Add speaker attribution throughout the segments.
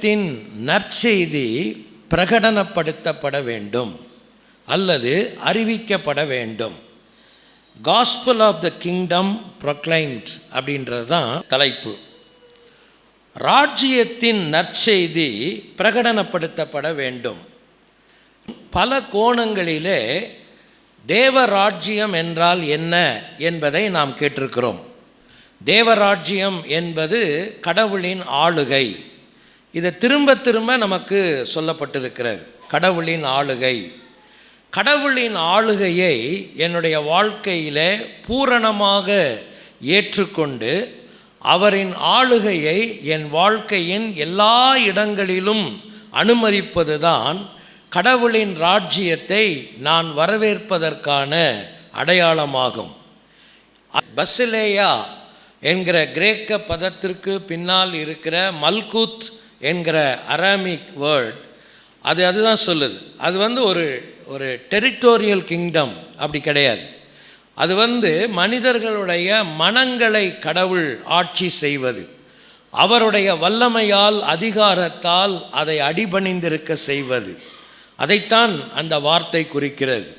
Speaker 1: ராஜ்யத்தின் நற்செய்தி பிரகடனப்படுத்தப்பட வேண்டும் அல்லது அறிவிக்கப்பட வேண்டும். Gospel of the kingdom proclaimed அப்படின்றது தான் தலைப்பு. ராஜ்யத்தின் நற்செய்தி பிரகடனப்படுத்தப்பட வேண்டும். பல கோணங்களிலே தேவராஜ்யம் என்றால் என்ன என்பதை நாம் கேட்டிருக்கிறோம். தேவராஜ்யம் என்பது கடவுளின் ஆளுகை. இதை திரும்ப திரும்ப நமக்கு சொல்லப்பட்டிருக்கிறது. கடவுளின் ஆளுகை. கடவுளின் ஆளுகையை என்னுடைய வாழ்க்கையிலே பூரணமாக ஏற்றுக்கொண்டு அவரின் ஆளுகையை என் வாழ்க்கையின் எல்லா இடங்களிலும் அனுமதிப்பதுதான் கடவுளின் ராஜ்யத்தை நான் வரவேற்பதற்கான அடையாளமாகும். பஸ்ஸிலேயா என்கிற கிரேக்க பதத்திற்கு பின்னால் இருக்கிற மல்கூத் என்கிற அராமிக் வேர்ட் அது அதுதான் சொல்லுது. அது வந்து ஒரு ஒரு டெரிட்டோரியல் கிங்டம் அப்படி கிடையாது. அது வந்து மனிதர்களுடைய மனங்களை கடவுள் ஆட்சி செய்வது. அவருடைய வல்லமையால் அதிகாரத்தால் அதை அடிபணிந்திருக்க செய்வது. அதைத்தான் அந்த வார்த்தை குறிக்கிறது.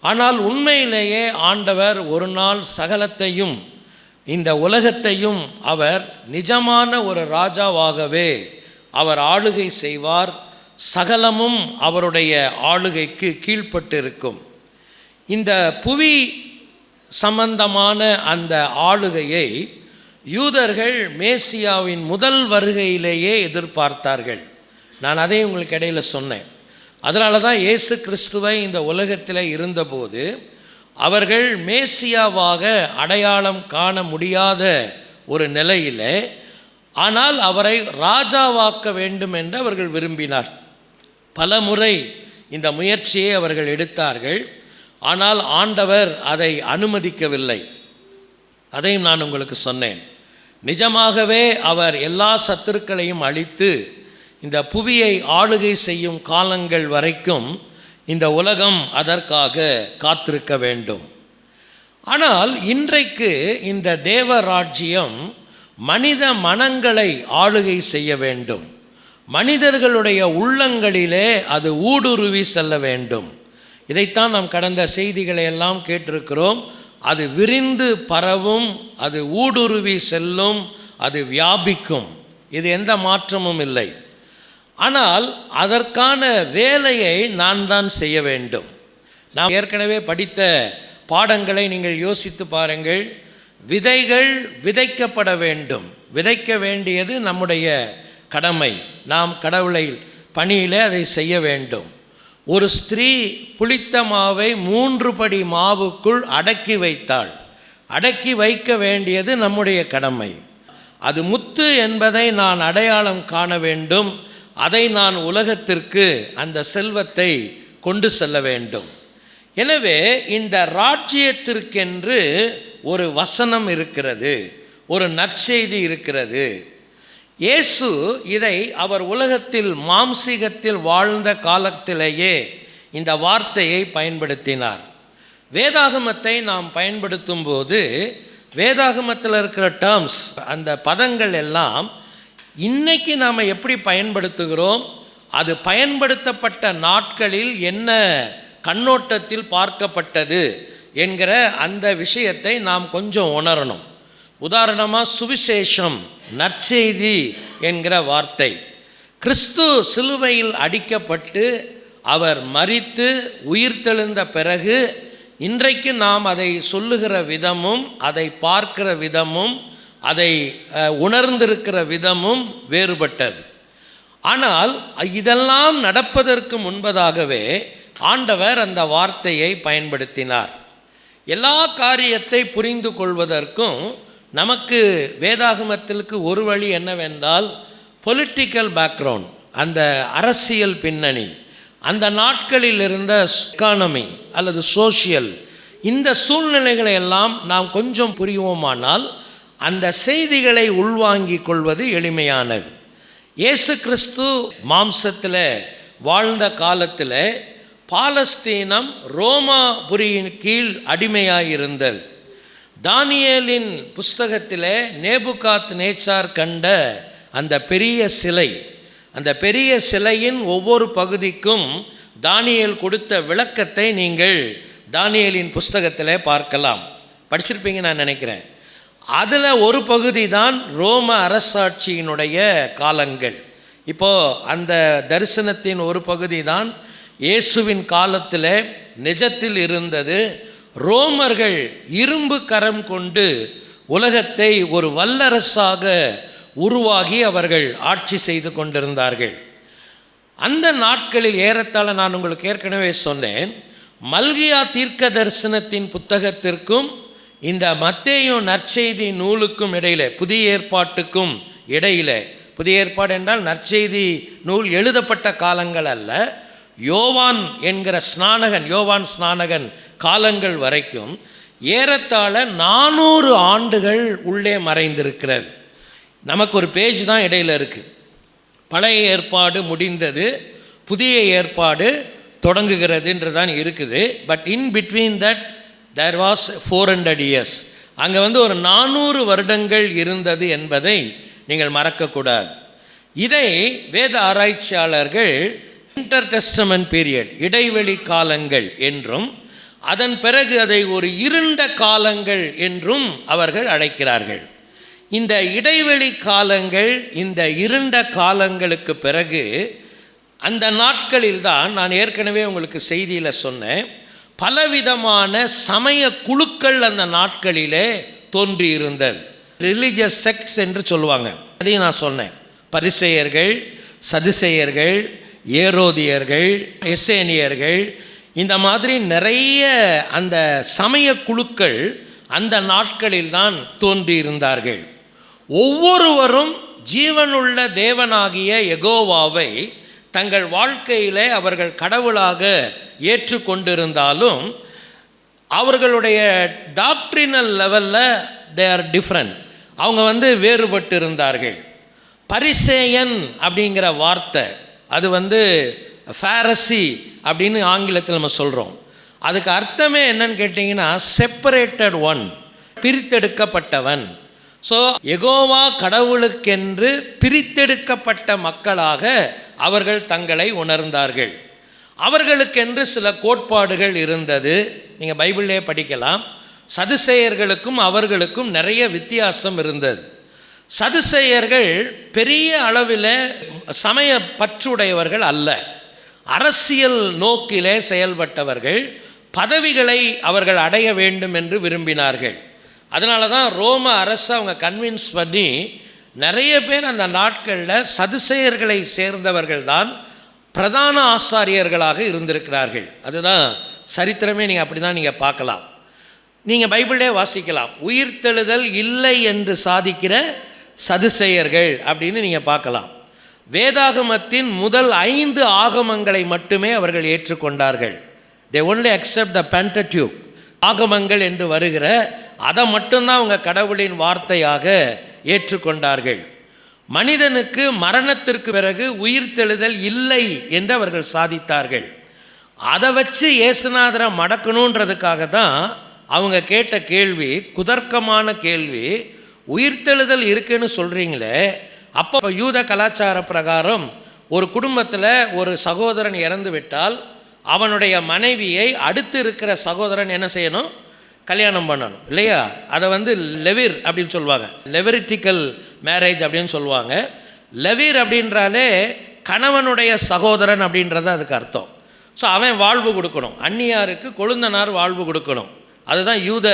Speaker 1: ஆனால் உண்மையிலேயே ஆண்டவர் ஒரு நாள் சகலத்தையும் இந்த உலகத்தையும் அவர் நிஜமான ஒரு ராஜாவாகவே அவர் ஆளுகை செய்வார் சகலமும் அவருடைய ஆளுகைக்கு கீழ்ப்பட்டிருக்கும். இந்த புவி சம்பந்தமான அந்த ஆளுகையை யூதர்கள் மேசியாவின் முதல் வருகையிலேயே எதிர்பார்த்தார்கள். நான் அதை உங்களுக்கு இடையில சொன்னேன். அதனால தான் இயேசு கிறிஸ்துவை இந்த உலகத்தில் இருந்தபோது அவர்கள் மேசியாவாக அடையாளம் காண முடியாத ஒரு நிலையில் ஆனால் அவரை ராஜாவாக்க வேண்டும் என்று அவர்கள் விரும்பினார். பல முறை இந்த முயற்சியை அவர்கள் எடுத்தார்கள். ஆனால் ஆண்டவர் அதை அனுமதிக்கவில்லை. அதையும் நான் உங்களுக்கு சொன்னேன். நிஜமாகவே அவர் எல்லா சத்துருக்களையும் அழித்து இந்த புவியை ஆளுகை செய்யும் காலங்கள் வரைக்கும் இந்த உலகம் அதற்காக காத்திருக்க வேண்டும். ஆனால் இன்றைக்கு இந்த தேவராஜ்யம் மனித மனங்களை ஆளுகை செய்ய வேண்டும். மனிதர்களுடைய உள்ளங்களிலே அது ஊடுருவி செல்ல வேண்டும். இதைத்தான் நாம் கடந்த செய்திகளை எல்லாம் கேட்டிருக்கிறோம். அது விரிந்து பரவும் அது ஊடுருவி செல்லும் அது வியாபிக்கும். இது எந்த மாற்றமும் இல்லை. ஆனால் அதற்கான வேலையை நான் தான் செய்ய வேண்டும். நாம் ஏற்கனவே படித்த பாடங்களை நீங்கள் யோசித்து பாருங்கள். விதைகள் விதைக்கப்பட வேண்டும். விதைக்க வேண்டியது நம்முடைய கடமை. நாம் கடவுளை பணியில் அதை செய்ய வேண்டும். ஒரு ஸ்திரீ புளித்த மாவை மூன்று படி மாவுக்குள் அடக்கி வைத்தாள். அடக்கி வைக்க வேண்டியது நம்முடைய கடமை. அது முத்து என்பதை நான் அடையாளம் காண வேண்டும். அதை நான் உலகத்திற்கு அந்த செல்வத்தை கொண்டு செல்ல வேண்டும். எனவே இந்த ராஜ்யத்திற்கென்று ஒரு வசனம் இருக்கிறது ஒரு நற்செய்தி இருக்கிறது. இயேசு இதை அவர் உலகத்தில் மாம்சீகத்தில் வாழ்ந்த காலத்திலேயே இந்த வார்த்தையை பயன்படுத்தினார். வேதாகமத்தை நாம் பயன்படுத்தும் போது வேதாகமத்தில் இருக்கிற டேர்ம்ஸ் அந்த பதங்கள் எல்லாம் இன்னைக்கு நாம் எப்படி பயன்படுத்துகிறோம் அது பயன்படுத்தப்பட்ட நாட்களில் என்ன கண்ணோட்டத்தில் பார்க்கப்பட்டது என்கிற அந்த விஷயத்தை நாம் கொஞ்சம் உணரணும். உதாரணமாக சுவிசேஷம் நற்செய்தி என்கிற வார்த்தை. கிறிஸ்து சிலுவையில் அடிக்கப்பட்டு அவர் மறித்து உயிர்த்தெழுந்த பிறகு இன்றைக்கு நாம் அதை சொல்லுகிற விதமும் அதை பார்க்கிற விதமும் அதை உணர்ந்திருக்கிற விதமும் வேறுபட்டது. ஆனால் இதெல்லாம் நடப்பதற்கு முன்பதாகவே ஆண்டவர் அந்த வார்த்தையை பயன்படுத்தினார். எல்லா காரியத்தை புரிந்து கொள்வதற்கும் நமக்கு வேதாகமத்திற்கு ஒரு வழி என்னவென்றால் பொலிட்டிக்கல் பேக்ரவுண்ட் அந்த அரசியல் பின்னணி அந்த நாட்களில் இருந்த எக்கானமி அல்லது சோஷியல் இந்த சூழ்நிலைகளை எல்லாம் நாம் கொஞ்சம் புரிவோமானால் அந்த செய்திகளை உள்வாங்கிக் கொள்வது எளிமையானது. இயேசு கிறிஸ்து மாம்சத்தில் வாழ்ந்த காலத்தில் பாலஸ்தீனம் ரோமாபுரியின் கீழ் அடிமையாக இருந்தது தானியலின் புஸ்தகத்திலே நேபுகாத் நேச்சார் கண்ட அந்த பெரிய சிலை அந்த பெரிய சிலையின் ஒவ்வொரு பகுதிக்கும் தானியல் கொடுத்த விளக்கத்தை நீங்கள் தானியலின் புஸ்தகத்தில் பார்க்கலாம். படிச்சிருப்பீங்க நான் நினைக்கிறேன். அதில் ஒரு பகுதி தான் ரோம அரசாட்சியினுடைய காலங்கள். இப்போது அந்த தரிசனத்தின் ஒரு பகுதி தான் இயேசுவின் காலத்தில் நிஜத்தில் இருந்தது. ரோமர்கள் இரும்பு கரம் கொண்டு உலகத்தை ஒரு வல்லரசாக உருவாகி அவர்கள் ஆட்சி செய்து கொண்டிருந்தார்கள். அந்த நாட்களில் ஏறத்தாழ நான் உங்களுக்கு ஏற்கனவே சொன்னேன். மல்கியா தீர்க்க தரிசனத்தின் புத்தகத்திற்கும் இந்த மத்தேயும் நற்செய்தி நூலுக்கும் இடையில புதிய ஏற்பாட்டுக்கும் இடையில புதிய ஏற்பாடு என்றால் நற்செய்தி நூல் எழுதப்பட்ட காலங்கள் அல்ல. யோவான் என்கிற ஸ்நானகன் யோவான் ஸ்நானகன் காலங்கள் வரைக்கும் ஏறத்தாழ நானூறு ஆண்டுகள் உள்ளே மறைந்திருக்கிறது. நமக்கு ஒரு பேஜ் தான் இடையில இருக்குது பழைய ஏற்பாடு முடிந்தது புதிய ஏற்பாடு தொடங்குகிறதுன்று தான் இருக்குது. But in between that there was four hundred years அங்கே வந்து ஒரு நானூறு வருடங்கள் இருந்தது என்பதை நீங்கள் மறக்கக்கூடாது. இதை வேத ஆராய்ச்சியாளர்கள் இன்டர் டெஸ்டமன் பீரியட் இடைவெளி காலங்கள் என்றும் அதன் பிறகு அதை ஒரு இருண்ட காலங்கள் என்றும் அவர்கள் அழைக்கிறார்கள். இந்த இடைவெளி காலங்கள் இந்த இருண்ட காலங்களுக்கு பிறகு அந்த நாட்களில் தான் நான் ஏற்கனவே உங்களுக்கு செய்தியில் சொன்னேன் பலவிதமான சமய குழுக்கள் அந்த நாட்களிலே தோன்றியிருந்தது. ரிலீஜியஸ் செக்ட்ஸ் என்று சொல்லுவாங்க. அதையும் நான் சொன்னேன். பரிசெயர்கள் சதுசெயர்கள் ஏரோதியர்கள் எசேனியர்கள் இந்த மாதிரி நிறைய அந்த சமய குழுக்கள் அந்த நாட்களில் தான் தோன்றியிருந்தார்கள். ஒவ்வொருவரும் ஜீவனுள்ள தேவனாகிய எகோவாவை தங்கள் வாழ்க்கையிலே அவர்கள் கடவுளாக ஏற்றுக்கொண்டிருந்தாலும் அவர்களுடைய டாக்ட்ரினல் லெவலில் தே ஆர் டிஃப்ரெண்ட் அவங்க வந்து வேறுபட்டு இருந்தார்கள் பரிசேயன் அப்படிங்கிற வார்த்தை அது வந்து ஃபேரசி அப்படின்னு ஆங்கிலத்தில் நம்ம சொல்கிறோம் அதுக்கு அர்த்தமே என்னன்னு கேட்டிங்கன்னா செப்பரேட்டட் ஒன் பிரித்தெடுக்கப்பட்டவன். ஸோ எகோவா கடவுளுக்கென்று பிரித்தெடுக்கப்பட்ட மக்களாக அவர்கள் தங்களை உணர்ந்தார்கள். அவர்களுக்கென்று சில கோட்பாடுகள் இருந்தது. நீங்கள் பைபிளே படிக்கலாம். சதுசேயர்களுக்கும் அவர்களுக்கும் நிறைய வித்தியாசம் இருந்தது. சதுசேயர்கள் பெரிய அளவில் சமய பற்றுடையவர்கள் அல்ல. அரசியல் நோக்கிலே செயல்பட்டவர்கள் பதவிகளை அவர்கள் அடைய வேண்டும் என்று விரும்பினார்கள். அதனால தான் ரோம அரசு அவங்க கன்வின்ஸ் பண்ணி நிறைய பேர் அந்த நாட்களில் சதுசேயர்களை சேர்ந்தவர்கள் தான் பிரதான ஆசாரியர்களாக இருந்திருக்கிறார்கள். அதுதான் சரித்திரமே நீங்கள் அப்படி தான் நீங்கள் பார்க்கலாம். நீங்கள் பைபிளே வாசிக்கலாம். உயிர்த்தெழுதல் இல்லை என்று சாதிக்கிற சதுசேயர்கள் அப்படின்னு நீங்கள் பார்க்கலாம். வேதாகமத்தின் முதல் ஐந்து ஆகமங்களை மட்டுமே அவர்கள் ஏற்றுக்கொண்டார்கள். தே ஒன்லி அக்செப்ட் த பென்டட்யூப் ஆகமங்கள் என்று வருகிற அதை மட்டும்தான் அவங்க கடவுளின் வார்த்தையாக ஏற்றுக்கொண்டார்கள். மனிதனுக்கு மரணத்திற்கு பிறகு உயிர்த்தெழுதல் இல்லை என்று அவர்கள் சாதித்தார்கள். அதை வச்சு இயேசுநாதரை மடக்கணுன்றதுக்காக தான் அவங்க கேட்ட கேள்வி குதர்க்கமான கேள்வி உயிர்த்தெழுதல் இருக்குன்னு சொல்கிறீங்களே அப்போ யூத கலாச்சார பிரகாரம் ஒரு குடும்பத்தில் ஒரு சகோதரன் இறந்து விட்டால் அவனுடைய மனைவியை அடுத்து இருக்கிற சகோதரன் என்ன செய்யணும்? கல்யாணம் பண்ணணும் இல்லையா? அதை வந்து லெவிர் அப்படின்னு சொல்லுவாங்க. லெவரிட்டிக்கல் மேரேஜ் அப்படின்னு சொல்லுவாங்க. லெவிர் அப்படின்றாலே கணவனுடைய சகோதரன் அப்படின்றது அதுக்கு அர்த்தம். ஸோ அவன் வாழ்வு கொடுக்கணும். அந்நியாருக்கு கொழுந்தனார் வாழ்வு கொடுக்கணும். அதுதான் யூத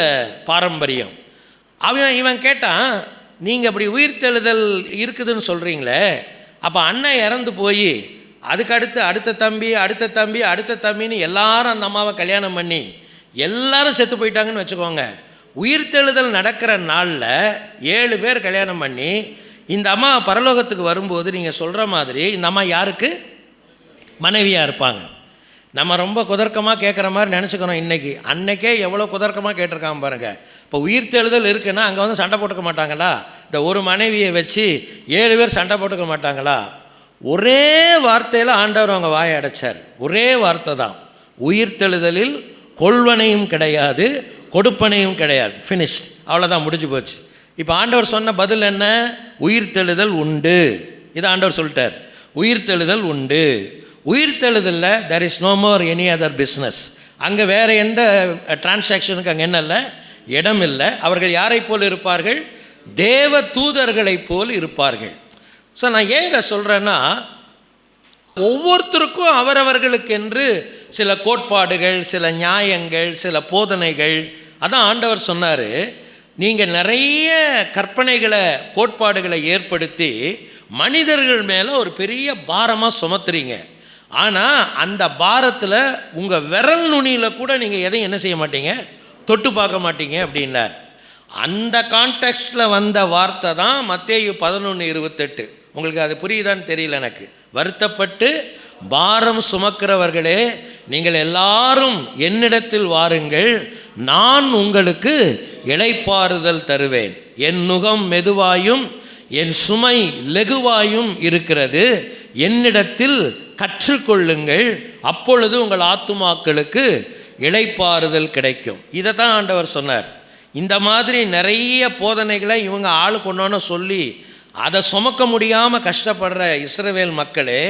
Speaker 1: பாரம்பரியம். அவன் இவன் கேட்டான் நீங்கள் அப்படி உயிர் தெழுதல் இருக்குதுன்னு சொல்கிறீங்களே அப்போ அண்ணன் இறந்து போய் அதுக்கு அடுத்து அடுத்த தம்பி அடுத்த தம்பி அடுத்த தம்பின்னு எல்லாரும் அந்த அம்மாவை கல்யாணம் பண்ணி எல்லாரும் செத்து போயிட்டாங்கன்னு வச்சுக்கோங்க. உயிர்த்தெழுதல் நடக்கிற நாளில் ஏழு பேர் கல்யாணம் பண்ணி இந்த அம்மா பரலோகத்துக்கு வரும்போது நீங்கள் சொல்கிற மாதிரி இந்த அம்மா யாருக்கு? மனைவியாக இருப்பாங்க. நம்ம ரொம்ப குதர்க்கமாக கேட்குற மாதிரி நினச்சிக்கிறோம் இன்றைக்கி அன்னைக்கே எவ்வளோ குதர்க்கமாக கேட்டிருக்காங்க பாருங்கள் இப்போ உயிர் தேடுதல் இருக்குன்னா அங்கே வந்து சண்டை போட்டுக்க மாட்டாங்களா? இந்த ஒரு மனைவியை வச்சு ஏழு பேர் சண்டை போட்டுக்க மாட்டாங்களா? ஒரே வார்த்தையில் ஆண்டவர் அவங்க வாயை அடைச்சார். ஒரே வார்த்தை தான். உயிர்த்தெழுதலில் கொள்வனையும் கிடையாது கொடுப்பனையும் கிடையாது. ஃபினிஷ்ட் அவ்வளோதான் முடிஞ்சு போச்சு. இப்போ ஆண்டவர் சொன்ன பதில் என்ன? உயிர்த்தெழுதல் உண்டு. இது ஆண்டவர் சொல்லிட்டார். உயிர்த்தெழுதல் உண்டு. உயிர்த்தெழுதலில் there is no more any other business அங்கே வேறு எந்த uh, டிரான்சாக்ஷனுக்கு அங்கே என்ன இல்லை? இடம் இல்லை அவர்கள் யாரை போல் இருப்பார்கள்? தேவ தூதர்களைப் போல் இருப்பார்கள். ஸோ நான் ஏன் இதை சொல்கிறேன்னா ஒவ்வொருத்தருக்கும் அவரவர்களுக்கென்று சில கோட்பாடுகள் சில நியாயங்கள் சில போதனைகள். அதான் ஆண்டவர் சொன்னார் நீங்கள் நிறைய கற்பனைகளை கோட்பாடுகளை ஏற்படுத்தி மனிதர்கள் மேலே ஒரு பெரிய பாரமாக சுமத்துறீங்க. ஆனால் அந்த பாரத்தில் உங்கள் விரல் நுனியில் கூட நீங்கள் எதையும் என்ன செய்ய மாட்டீங்க? தொட்டு பார்க்க மாட்டீங்க அப்படின்னார். அந்த கான்டெக்ஸ்டில் வந்த வார்த்தை தான் மத்தேயு பதினொன்று இருபத்தெட்டு. உங்களுக்கு அது புரியுதான்னு தெரியல எனக்கு. வருத்தப்பட்டு பாரம் சுமக்கிறவர்களே நீங்கள் எல்லாரும் என்னிடத்தில் வாருங்கள் நான் உங்களுக்கு இழைப்பாறுதல் தருவேன். என் நுகம் மெதுவாயும் என் சுமை லெகுவாயும் இருக்கிறது. என்னிடத்தில் கற்றுக்கொள்ளுங்கள். அப்பொழுது உங்கள் ஆத்துமாக்களுக்கு இழைப்பாறுதல் கிடைக்கும். இதை தான் ஆண்டவர் சொன்னார். இந்த மாதிரி நிறைய போதனைகளை இவங்க ஆளு கொண்டோன்னு சொல்லி அதை சுமக்க முடியாமல் கஷ்டப்படுற இஸ்ரவேல் மக்களே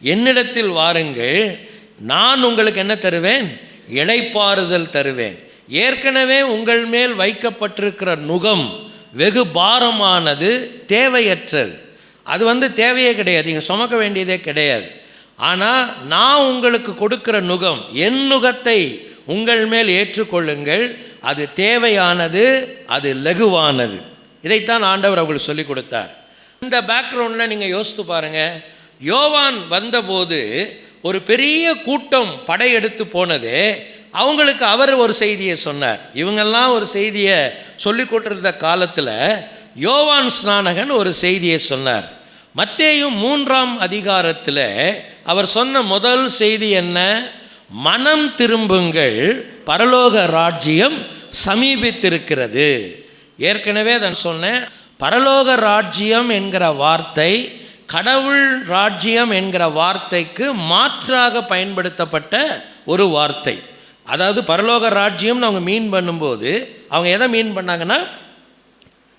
Speaker 1: என்னிடத்தில் வாருங்கள் நான் உங்களுக்கு என்ன தருவேன்? இழைப்பாறுதல் தருவேன். ஏற்கனவே உங்கள் மேல் வைக்கப்பட்டிருக்கிற நுகம் வெகு பாரமானது தேவையற்றது. அது வந்து தேவையே கிடையாது. நீங்கள் சுமக்க வேண்டியதே கிடையாது. ஆனால் நான் உங்களுக்கு கொடுக்குற நுகம் என் நுகத்தை உங்கள் மேல் ஏற்றுக்கொள்ளுங்கள். அது தேவையானது அது லகுவானது. இதைத்தான் ஆண்டவர் அவங்களுக்கு சொல்லிக் கொடுத்தார். இந்த பேக்ரவுண்டில் நீங்கள் யோசித்து பாருங்கள் யோவான் வந்தபோது ஒரு பெரிய கூட்டம் படையெடுத்து போனது. அவங்களுக்கு அவர் ஒரு செய்தியை சொன்னார். இவங்கெல்லாம் ஒரு செய்தியை சொல்லி கொண்டிருந்த காலத்தில் யோவான் ஸ்நானகன் ஒரு செய்தியை சொன்னார். மத்தேயும் மூன்றாம் அதிகாரத்தில் அவர் சொன்ன முதல் செய்தி என்ன? மனம் திரும்புங்கள். பரலோக ராஜ்யம் சமீபித்திருக்கிறது. ஏற்கனவே நான் சொன்னேன். பரலோக ராஜ்யம் என்கிற வார்த்தை கடவுள் ராஜ்யம் என்கிற வார்த்தைக்கு மாற்றாக பயன்படுத்தப்பட்ட ஒரு வார்த்தை. அதாவது பரலோக ராஜ்யம்னு அவங்க மீன் பண்ணும்போது அவங்க எதை மீன் பண்ணாங்கன்னா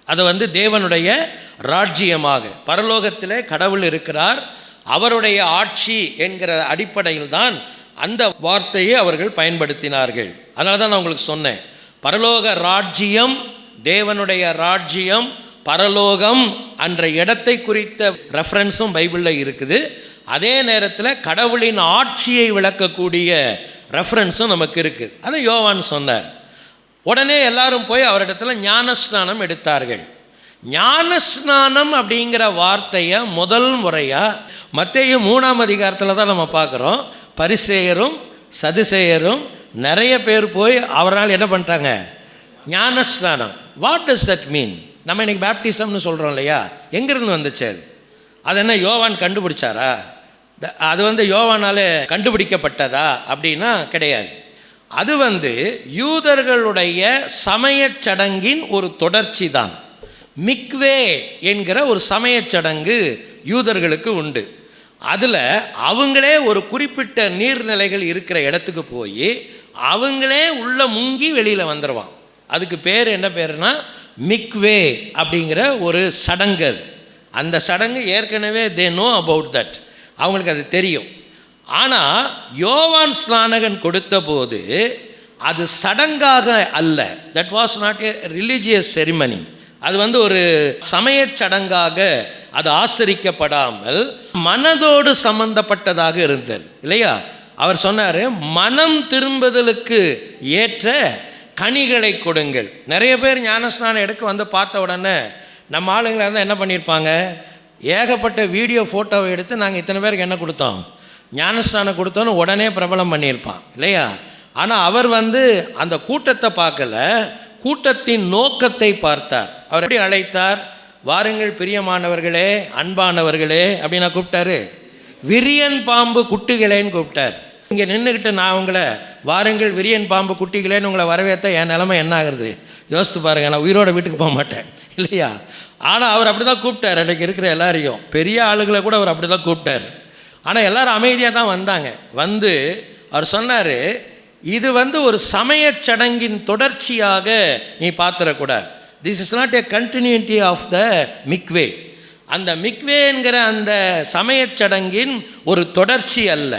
Speaker 1: அதை வந்து தேவனுடைய ராஜ்யமாக. பரலோகத்தில் கடவுள் இருக்கிறார். அவருடைய ஆட்சி என்கிற அடிப்படையில் தான் அந்த வார்த்தையை அவர்கள் பயன்படுத்தினார்கள். அதனால தான் நான் உங்களுக்கு சொன்னேன். பரலோக ராஜ்யம் தேவனுடைய ராஜ்யம் பரலோகம் என்ற இடத்தை குறித்த ரெஃபரன்ஸும் பைபிளில் இருக்குது. அதே நேரத்தில் கடவுளின் ஆட்சியை விளக்கக்கூடிய ரெஃபரன்ஸும் நமக்கு இருக்குது அதை யோவான் சொன்னார். உடனே எல்லாரும் போய் அவரிடத்துல ஞானஸ்நானம் எடுத்தார்கள். ஞானஸ்நானம் அப்படிங்கிற வார்த்தையை முதல் முறையாக மத்திய மூணாம் அதிகாரத்தில் தான் நம்ம பார்க்குறோம். பரிசேயரும் சதுசேயரும் நிறைய பேர் போய் அவரால் என்ன பண்ணிட்டாங்க? ஞானஸ்நானம். வாட் டஸ் தட் மீன் நம்ம இன்னைக்கு பேப்டிசம்னு சொல்கிறோம் இல்லையா? எங்கேருந்து வந்துச்சு? அது என்ன யோவான் கண்டுபிடிச்சாரா? த- அது வந்து யோவானால் கண்டுபிடிக்கப்பட்டதா அப்படின்னா கிடையாது. அது வந்து யூதர்களுடைய சமயச் சடங்கின் ஒரு தொடர்ச்சி தான். மிக்வே என்கிற ஒரு சமயச் சடங்கு யூதர்களுக்கு உண்டு. அதில் அவங்களே ஒரு குறிப்பிட்ட நீர்நிலைகள் இருக்கிற இடத்துக்கு போய் அவங்களே உள்ளே முங்கி வெளியில் வந்துடுவான் அதுக்கு பேர் என்ன பேருனா மிக்வே அப்படிங்கிற ஒரு சடங்கு அது. அந்த சடங்கு ஏற்கனவே தே நோ அபவுட் தட் அவங்களுக்கு அது தெரியும். ஆனால் யோவான் ஸ்நானகன் கொடுத்தபோது அது சடங்காக அல்ல. That was not a religious ceremony அது வந்து ஒரு சமயச் சடங்காக அது ஆசரிக்கப்படாமல் மனதோடு சம்பந்தப்பட்டதாக இருந்தது இல்லையா? அவர் சொன்னார் மனம் திரும்புதலுக்கு ஏற்ற கனிகளை கொடுங்கள். நிறைய பேர் ஞானஸ்நானம் எடுக்க வந்து பார்த்த உடனே நம்ம ஆளுங்களை இருந்தால் என்ன பண்ணியிருப்பாங்க ஏகப்பட்ட வீடியோ ஃபோட்டோவை எடுத்து நாங்கள் இத்தனை பேருக்கு என்ன கொடுத்தோம்? ஞானஸ்நானம் கொடுத்தோன்னு உடனே பிரபலம் பண்ணியிருப்பான் இல்லையா? ஆனால் அவர் வந்து அந்த கூட்டத்தை பார்க்கல. கூட்டத்தின் நோக்கத்தை பார்த்தார். அவர் எப்படி அழைத்தார்? வாருங்கள் பிரியமானவர்களே அன்பானவர்களே அப்படின்னு கூப்பிட்டாரு. விரியன் பாம்பு குட்டிகளேன்னு கூப்பிட்டார். இங்கே நின்றுக்கிட்டு நான் உங்களை வாருங்கள் விரியன் பாம்பு குட்டிகளேன்னு உங்களை வரவேற்ற என் நிலைமை என்ன ஆகுறது? யோசித்து பாருங்க நான் உயிரோட வீட்டுக்கு போக மாட்டேன். இல்லையா? ஆனால் அவர் அப்படி தான் கூப்பிட்டார் அன்றைக்கி இருக்கிற எல்லாரையும். பெரிய ஆளுகளை கூட அவர் அப்படி தான் கூப்பிட்டார். ஆனால் எல்லோரும் அமைதியாக தான் வந்தாங்க. வந்து அவர் சொன்னார் இது வந்து ஒரு சமயச் சடங்கின் தொடர்ச்சியாக நீ பார்த்துடக்கூடாது this is not a continuity of the mikveh அந்த மிக்வேங்கிற அந்த சமயச் சடங்கின் ஒரு தொடர்ச்சி அல்ல.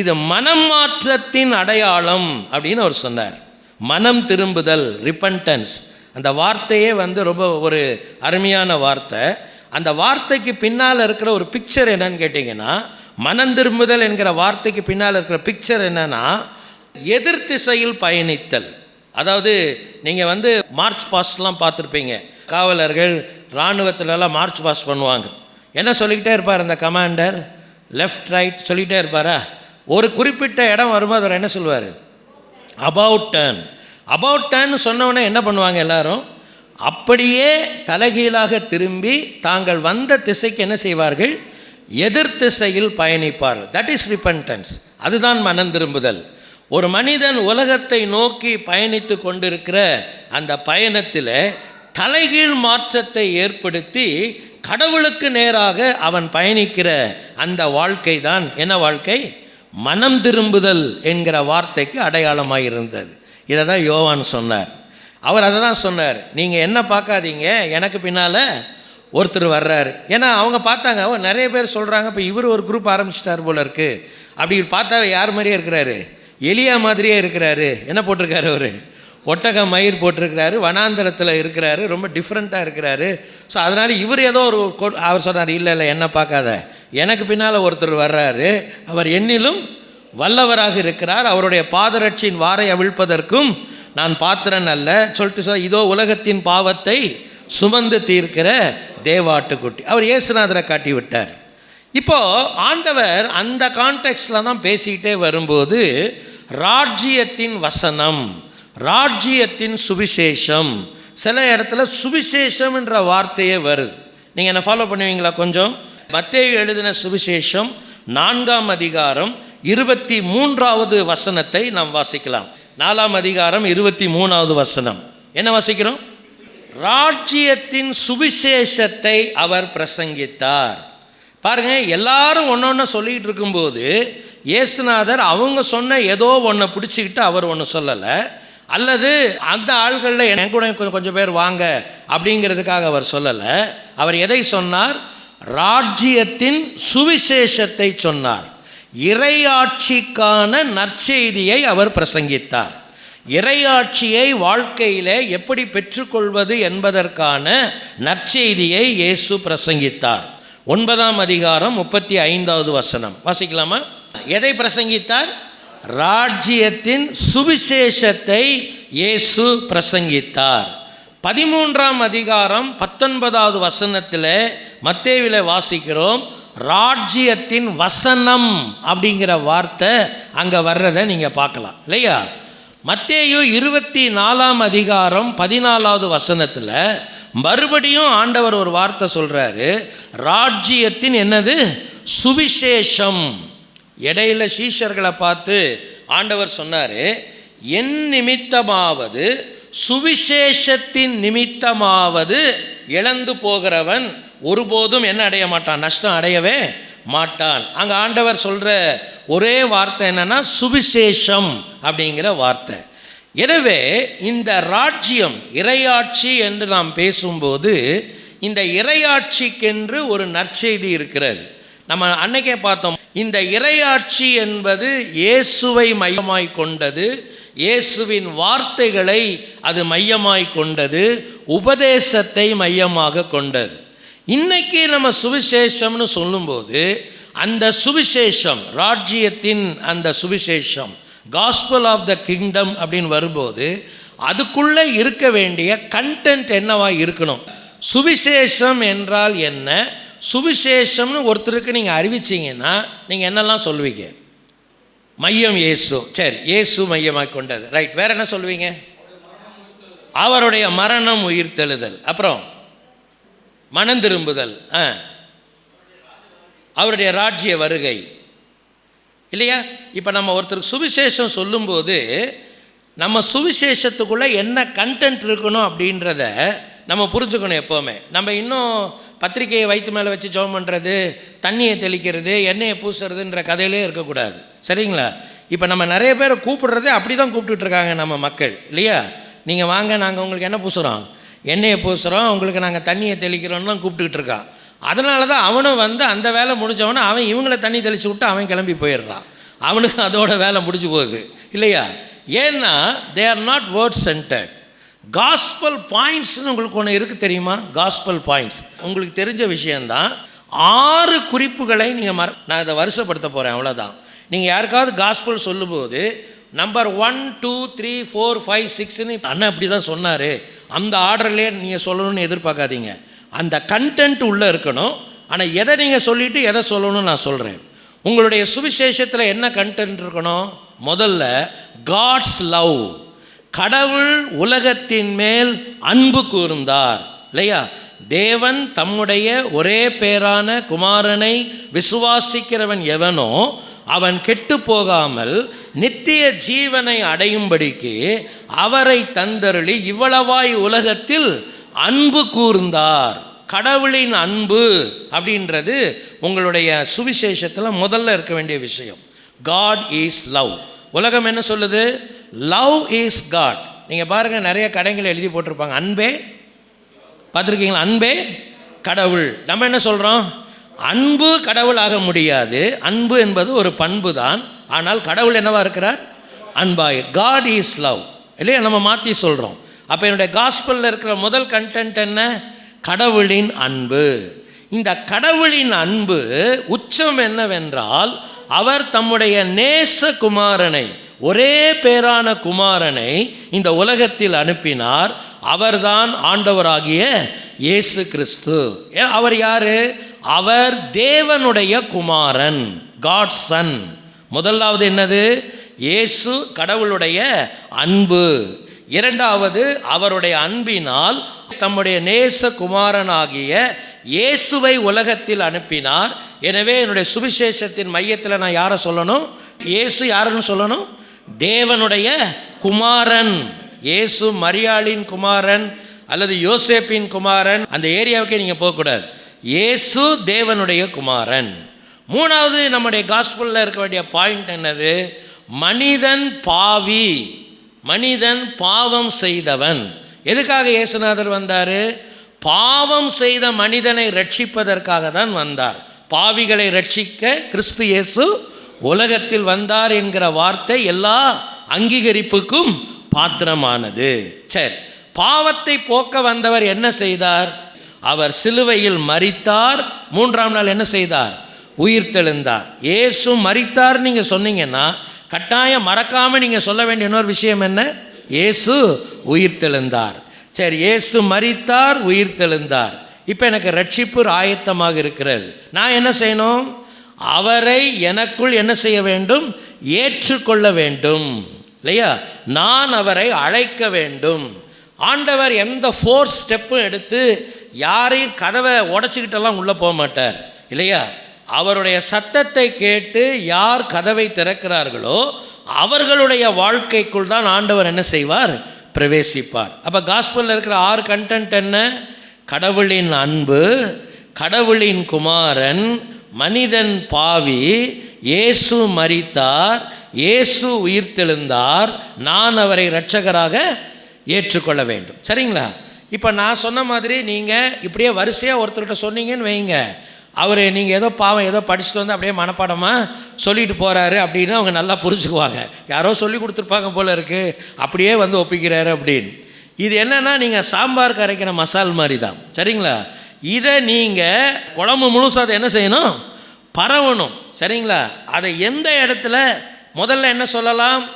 Speaker 1: இது மனம் மாற்றத்தின் அடையாளம் அப்படின்னு அவர் சொன்னார். மனம் திரும்புதல் ரிப்பன்டன்ஸ் அந்த வார்த்தையே வந்து ரொம்ப ஒரு அருமையான வார்த்தை. அந்த வார்த்தைக்கு பின்னால் இருக்கிற ஒரு பிக்சர் என்னன்னு கேட்டிங்கன்னா மனம் திரும்புதல் என்கிற வார்த்தைக்கு பின்னால் இருக்கிற பிக்சர் என்னன்னா எதிர் திசையில் பயணித்தல். அதாவது நீங்கள் வந்து மார்ச் பாஸ்ட்லாம் பார்த்துருப்பீங்க. காவலர்கள் இராணுவத்திலலாம் மார்ச் பாஸ் பண்ணுவாங்க. என்ன சொல்லிக்கிட்டே இருப்பார் அந்த கமாண்டர்? லெஃப்ட் ரைட் சொல்லிக்கிட்டே இருப்பாரா? ஒரு குறிப்பிட்ட இடம் வரும்போது அவர் என்ன சொல்லுவார்? About turn. அபவுட் டர்ன் சொன்னவொடனே என்ன பண்ணுவாங்க எல்லாரும்? அப்படியே தலைகீழாக திரும்பி தாங்கள் வந்த திசைக்கு என்ன செய்வார்கள்? எதிர் திசையில் பயணிப்பார்கள். தட் இஸ் ரிப்பன்டன்ஸ் அதுதான் மனம் திரும்புதல். ஒரு மனிதன் உலகத்தை நோக்கி பயணித்து கொண்டிருக்கிற அந்த பயணத்தில் தலைகீழ் மாற்றத்தை ஏற்படுத்தி கடவுளுக்கு நேராக அவன் பயணிக்கிற அந்த வாழ்க்கை தான் என்ன வாழ்க்கை? மனம் திரும்புதல் என்கிற வார்த்தைக்கு அடையாளமாக இருந்தது இதை தான் யோவான் சொன்னார். அவர் அதை தான் சொன்னார். நீங்கள் என்ன பார்க்காதீங்க எனக்கு பின்னால் ஒருத்தர் வர்றாரு. ஏன்னா அவங்க பார்த்தாங்க அவர் நிறைய பேர் சொல்கிறாங்க இப்போ இவர் ஒரு குரூப் ஆரம்பிச்சிட்டார் போல இருக்கு. அப்படி பார்த்தா யார் மாதிரியே இருக்கிறாரு? எலியா மாதிரியே இருக்கிறாரு. என்ன போட்டிருக்காரு அவர்? ஒட்டக மயிர் போட்டிருக்கிறாரு வனாந்தரத்தில் இருக்கிறாரு ரொம்ப டிஃப்ரெண்ட்டாக இருக்கிறாரு. ஸோ அதனால் இவர் ஏதோ ஒரு அவர் சொன்னார் இல்லை இல்லை என்ன பார்க்காத. எனக்கு பின்னால் ஒருத்தர் வர்றாரு. அவர் என்னிலும் வல்லவராக இருக்கிறார். அவருடைய பாதரட்சியின் வாரை அவிழ்ப்பதற்கும் நான் பாத்திரன் அல்ல. சொல்லிட்டு சொல்ல இதோ உலகத்தின் பாவத்தை சுமந்து தீர்க்கிற தேவாட்டுக்குட்டி. அவர் இயேசுநாதரை காட்டி விட்டார். இப்போது ஆண்டவர் அந்த கான்டெக்ட்ஸில் தான் பேசிக்கிட்டே வரும்போது ராஜ்யத்தின் வசனம் ராஜ்யத்தின் சுவிசேஷம். சில இடத்துல சுவிசேஷம் என்ற வார்த்தையே வருது. நீங்கள் என்ன ஃபாலோ பண்ணுவீங்களா கொஞ்சம்? மத்தேயு எழுதின சுவிசேஷம் நான்காம் அதிகாரம் இருபத்தி மூன்றாவது வசனத்தை நாம் வாசிக்கலாம். நாலாம் அதிகாரம் இருபத்தி மூணாவது வசனம். என்ன வாசிக்கிறோம்? ராஜ்யத்தின் சுவிசேஷத்தை அவர் பிரசங்கித்தார். பாருங்கள் எல்லாரும் ஒன்று ஒன்று சொல்லிகிட்டு இருக்கும்போது இயேசுநாதர் அவங்க சொன்ன ஏதோ ஒன்றை பிடிச்சிக்கிட்டு அவர் ஒன்று சொல்லலை. அல்லது அந்த ஆள்களில் என் கூட கொஞ்சம் கொஞ்சம் பேர் வாங்க அப்படிங்கிறதுக்காக அவர் சொல்லலை. அவர் எதை சொன்னார்? ராஜ்யத்தின் சுவிசேஷத்தை சொன்னார். இறையாட்சிக்கான நற்செய்தியை அவர் பிரசங்கித்தார். இறையாட்சியை வாழ்க்கையிலே எப்படி பெற்றுக்கொள்வது என்பதற்கான நற்செய்தியை இயேசு பிரசங்கித்தார். ஒன்பதாம் அதிகாரம் முப்பத்தி ஐந்தாவது வசனம். வாசிக்கலாமா? எதை பிரசங்கித்தார்? ராஜ்யத்தின் சுவிசேஷத்தை இயேசு பிரசங்கித்தார். பதிமூன்றாம் அதிகாரம் பத்தொன்பதாவது வசனத்தில் மத்தேவில வாசிக்கிறோம் ராஜ்யத்தின் வசனம் அப்படிங்கிற வார்த்தை அங்கே வர்றதை நீங்கள் பார்க்கலாம். இல்லையா? மத்தேயு இருபத்தி நாலாம் அதிகாரம் பதினாலாவது வசனத்தில் மறுபடியும் ஆண்டவர் ஒரு வார்த்தை சொல்கிறாரு ராஜ்யத்தின் என்னது? சுவிசேஷம். இடையில சீஷர்களை பார்த்து ஆண்டவர் சொன்னார் என் நிமித்தமாவது சுவிசேஷத்தின் நிமித்தமாவது இழந்து போகிறவன் ஒருபோதும் என்ன அடைய மாட்டான்? நஷ்டம் அடையவே மாட்டான். அங்கே ஆண்டவர் சொல்கிற ஒரே வார்த்தை என்னென்னா சுவிசேஷம் அப்படிங்கிற வார்த்தை. எனவே இந்த ராஜ்யம் இறையாட்சி என்று நாம் பேசும்போது இந்த இறையாட்சிக்கென்று ஒரு நற்செய்தி இருக்கிறது. நம்ம அன்னைக்கே பார்த்தோம் இந்த இறையாட்சி என்பது இயேசுவை மையமாய் கொண்டது இயேசுவின் வார்த்தைகளை அது மையமாய் கொண்டது உபதேசத்தை மையமாக கொண்டது. இன்னைக்கு நம்ம சுவிசேஷம்னு சொல்லும்போது அந்த சுவிசேஷம் ராஜ்யத்தின் அந்த சுவிசேஷம் காஸ்பல் ஆஃப் த கிங்டம் அப்படின்னு வரும்போது அதுக்குள்ளே இருக்க வேண்டிய கண்டென்ட் என்னவாக இருக்கணும்? சுவிசேஷம் என்றால் என்ன? சுவிசேஷம்னு ஒருத்தருக்கு நீங்கள் அறிவிச்சிங்கன்னா நீங்கள் என்னெல்லாம் சொல்லுவீங்க மையம் இயேசு. சரி இயேசு மையமாக கொண்டது. ரைட் வேற என்ன சொல்லுவீங்க அவருடைய மரணம் உயிர்த்தெழுதல். அப்புறம் மனம் திரும்புதல். ஆ. அவருடைய ராஜ்ய வருகை. இல்லையா? இப்போ நம்ம ஒருத்தருக்கு சுவிசேஷம் சொல்லும்போது நம்ம சுவிசேஷத்துக்குள்ளே என்ன கண்டென்ட் இருக்கணும் அப்படின்றத நம்ம புரிஞ்சுக்கணும் எப்போவுமே. நம்ம இன்னும் பத்திரிக்கையை வயிற்று மேலே வச்சு ஜெபம் பண்ணுறது தண்ணியை தெளிக்கிறது எண்ணெயை பூசுறதுன்ற கதையிலே இருக்கக்கூடாது. சரிங்களா? இப்போ நம்ம நிறைய பேரை கூப்பிடுறதே அப்படி தான் கூப்பிட்டுட்ருக்காங்க நம்ம மக்கள் இல்லையா? நீங்கள் வாங்க நாங்கள் உங்களுக்கு என்ன பூசுகிறோம் எண்ணெயை பூசுகிறோம் உங்களுக்கு நாங்கள் தண்ணியை தெளிக்கிறோம்லாம் கூப்பிட்டுக்கிட்டு இருக்கோம். அதனால தான் அவனும் வந்து அந்த வேலை முடிஞ்சவனே அவன் இவங்கள தண்ணி தெளித்து விட்டு அவன் கிளம்பி போயிடுறான். அவனுக்கு அதோட வேலை முடிஞ்சு போகுது. இல்லையா? ஏன்னா they are not word centred gospel பாயிண்ட்ஸ்னு உங்களுக்கு ஒன்று இருக்குது தெரியுமா? காஸ்பல் பாயிண்ட்ஸ் உங்களுக்கு தெரிஞ்ச விஷயந்தான் ஆறு குறிப்புகளை நீங்கள் மற நான் இதை வருஷப்படுத்த போகிறேன் அவ்வளோதான் நீங்கள் யாருக்காவது காஸ்பல் சொல்லும்போது number one two three four five சிக்ஸ்னு அண்ணன் அப்படி தான் சொன்னார். அந்த ஆர்டர்லேயே நீங்கள் சொல்லணும்னு எதிர்பார்க்காதீங்க. அந்த கண்டென்ட் உள்ளே இருக்கணும். ஆனால் எதை நீங்கள் சொல்லிவிட்டு எதை சொல்லணும்னு நான் சொல்கிறேன் உங்களுடைய சுவிசேஷத்தில் என்ன கண்டென்ட் இருக்கணும்? முதல்ல காட்ஸ் லவ் கடவுள் உலகத்தின் மேல் அன்பு கூர்ந்தார். இல்லையா? தேவன் தம்முடைய ஒரே பேரான குமாரனை விசுவாசிக்கிறவன் எவனோ அவன் கெட்டு போகாமல் நித்திய ஜீவனை அடையும்படிக்கு அவரை தந்தருளி இவ்வளவாய் உலகத்தில் அன்பு கூர்ந்தார். கடவுளின் அன்பு அப்படின்றது உங்களுடைய சுவிசேஷத்தில் முதல்ல இருக்க வேண்டிய விஷயம். காட் இஸ் லவ் உலகம் என்ன சொல்லுது? லவ் இஸ் காட் நீங்கள் பாருங்கள் நிறைய கடைகள் எழுதி போட்டிருப்பாங்க. அன்பே? பார்த்துருக்கீங்களா? அன்பே கடவுள். நம்ம என்ன சொல்கிறோம் அன்பு கடவுளாக முடியாது. அன்பு என்பது ஒரு பண்பு தான் ஆனால் கடவுள் என்னவா இருக்கிறார்? அன்பாய். காட் இஸ் லவ் இல்லையா? நம்ம மாற்றி சொல்கிறோம் அப்போ என்னுடைய காஸ்பலில் இருக்கிற முதல் கண்டென்ட் என்ன? கடவுளின் அன்பு. இந்த கடவுளின் அன்பு உச்சம் என்னவென்றால் அவர் தம்முடைய நேச குமாரனை ஒரே பேரான குமாரனை இந்த உலகத்தில் அனுப்பினார். அவர்தான் ஆண்டவராகிய இயேசு கிறிஸ்து. அவர் யாரு? அவர் தேவனுடைய குமாரன் காட் சன் முதலாவது என்னது? இயேசு கடவுளுடைய அன்பு. இரண்டாவது அவருடைய அன்பினால் தம்முடைய நேச குமாரனாகிய இயேசுவை உலகத்தில் அனுப்பினார். எனவே என்னுடைய சுவிசேஷத்தின் மையத்தில் நான் யாரை சொல்லணும்? இயேசு யாருன்னு சொல்லணும்? தேவனுடைய குமாரன். இயேசு மரியாளின் குமாரன் அல்லது யோசேப்பின் குமாரன். அந்த ஏரியாவுக்கே நீங்கள் போகக்கூடாது இயேசு தேவனுடைய குமாரன். மூணாவது நம்முடைய காஸ்பலில் இருக்க வேண்டிய பாயிண்ட் என்னது? மனிதன் பாவி. மனிதன் பாவம் செய்தவன். எதுக்காக இயேசுநாதர் வந்தார்? பாவம் செய்த மனிதனை ரட்சிப்பதற்காக தான் வந்தார். பாவிகளை ரட்சிக்க கிறிஸ்து இயேசு உலகத்தில் வந்தார் என்கிற வார்த்தை எல்லா அங்கீகரிப்புக்கும் பாத்திரமானது. சரி பாவத்தை போக்க வந்தவர் என்ன செய்தார்? அவர் சிலுவையில் மறித்தார் மூன்றாம் நாள் என்ன செய்தார்? உயிர் தெழுந்தார் இயேசு மறித்தார் நீங்கள் சொன்னீங்கன்னா கட்டாயம் மறக்காமல் நீங்கள் சொல்ல வேண்டிய இன்னொரு விஷயம் என்ன? இயேசு உயிர்த்தெழுந்தார். சரி இயேசு உயிர் தெழுந்தார் இப்போ எனக்கு ரட்சிப்பு ஆயத்தமாக இருக்கிறது. நான் என்ன செய்யணும்? அவரை எனக்குள் என்ன செய்ய வேண்டும்? ஏற்றுக்கொள்ள வேண்டும். இல்லையா? நான் அவரை அழைக்க வேண்டும். ஆண்டவர் எந்த ஃபோர் ஸ்டெப்பும் எடுத்து யாரையும் கதவை உடச்சிக்கிட்டெல்லாம் உள்ளே போக மாட்டார். இல்லையா? அவருடைய சத்தத்தை கேட்டு யார் கதவை திறக்கிறார்களோ அவர்களுடைய வாழ்க்கைக்குள் தான் ஆண்டவர் என்ன செய்வார்? பிரவேசிப்பார். அப்போ காஸ்பலில் இருக்கிற ஆறு கண்டென்ட் என்ன? கடவுளின் அன்பு கடவுளின் குமாரன் மனிதன் பாவி இயேசு மரித்தார் இயேசு உயிர்த்தெழுந்தார் நான் அவரை இரட்சகராக ஏற்றுக்கொள்ள வேண்டும். சரிங்களா? இப்போ நான் சொன்ன மாதிரி நீங்கள் இப்படியே வரிசையாக ஒருத்தர்கிட்ட சொன்னீங்கன்னு வைங்க. அவர் நீங்கள் ஏதோ பாவம் ஏதோ படிச்சுட்டு வந்து அப்படியே மனப்பாடமாக சொல்லிட்டு போகிறாரு அப்படின்னு அவங்க நல்லா புரிஞ்சுக்குவாங்க. யாரோ சொல்லி கொடுத்துருப்பாங்க போல இருக்குது அப்படியே வந்து ஒப்பிக்கிறாரு அப்படின்னு. இது என்னென்னா நீங்கள் சாம்பார் கரைக்கிற மசால் மாதிரி தான் சரிங்களா? இதை நீங்கள் குழம்பு முழுசாக அதை என்ன செய்யணும்? பரவணும். சரிங்களா? அதை எந்த இடத்துல முதல்ல என்ன சொல்லலாம்?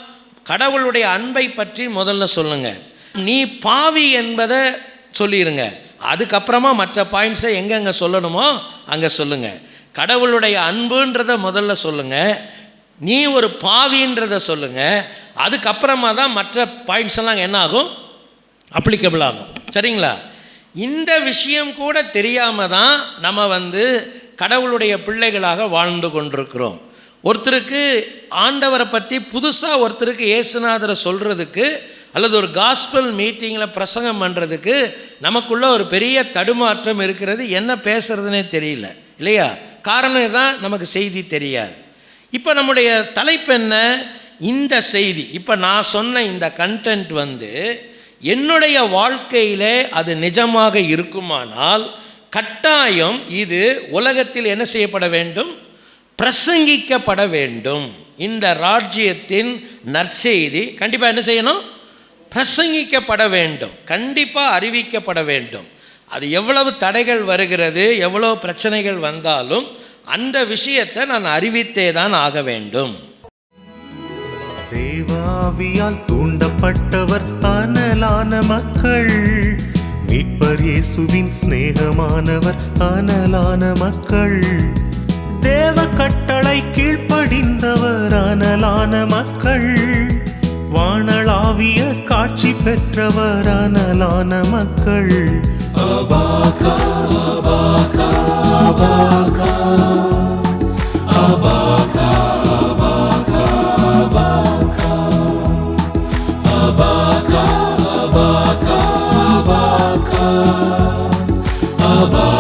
Speaker 1: கடவுளுடைய அன்பை பற்றி முதல்ல சொல்லுங்கள் நீ பாவி என்பதை சொல்லிடுங்க அதுக்கப்புறமா மற்ற பாயிண்ட்ஸை எங்கெங்கே சொல்லணுமோ அங்கே சொல்லுங்கள் கடவுளுடைய அன்புன்றதை முதல்ல சொல்லுங்கள் நீ ஒரு பாவின்றத சொல்லுங்கள் அதுக்கப்புறமா தான் மற்ற பாயிண்ட்ஸ் எல்லாம் என்ன ஆகும்? அப்ளிகபிள் ஆகும். சரிங்களா? இந்த விஷயம் கூட தெரியாமல் தான் நம்ம வந்து கடவுளுடைய பிள்ளைகளாக வாழ்ந்து கொண்டிருக்கிறோம். ஒருத்தருக்கு ஆண்டவரை பற்றி புதுசாக ஒருத்தருக்கு ஏசுநாதரை சொல்கிறதுக்கு அல்லது ஒரு காஸ்பல் மீட்டிங்கில் பிரசங்கம் பண்ணுறதுக்கு நமக்குள்ள ஒரு பெரிய தடுமாற்றம் இருக்கிறது. என்ன பேசுறதுனே தெரியல. இல்லையா? காரணம் தான் நமக்கு செய்தி தெரியாது. இப்போ நம்முடைய தலைப்பு என்ன? இந்த செய்தி. இப்போ நான் சொன்ன இந்த கண்டென்ட் வந்து என்னுடைய வாழ்க்கையிலே அது நிஜமாக இருக்குமானால் கட்டாயம் இது உலகத்தில் என்ன செய்யப்பட வேண்டும்? பிரசங்கிக்கப்பட வேண்டும். இந்த ராஜ்யத்தின் நற்செய்தி. கண்டிப்பாக என்ன செய்யணும்? பிரசங்கிக்கப்பட வேண்டும். கண்டிப்பாக அறிவிக்கப்பட வேண்டும். அது எவ்வளவு தடைகள் வருகிறது எவ்வளோ பிரச்சனைகள் வந்தாலும் அந்த விஷயத்தை நான் அறிவித்தே தான் ஆக வேண்டும்.
Speaker 2: தேவாவியால் தூண்டப்பட்டவர் அனலான மக்கள். மீட்பர் இயேசுவின் சிநேகமானவர் அனலான மக்கள். தேவ கட்டளை கீழ்ப்படிந்தவர் அனலான மக்கள். வானளாவிய காட்சி பெற்றவர் அனலான மக்கள்
Speaker 3: Abba,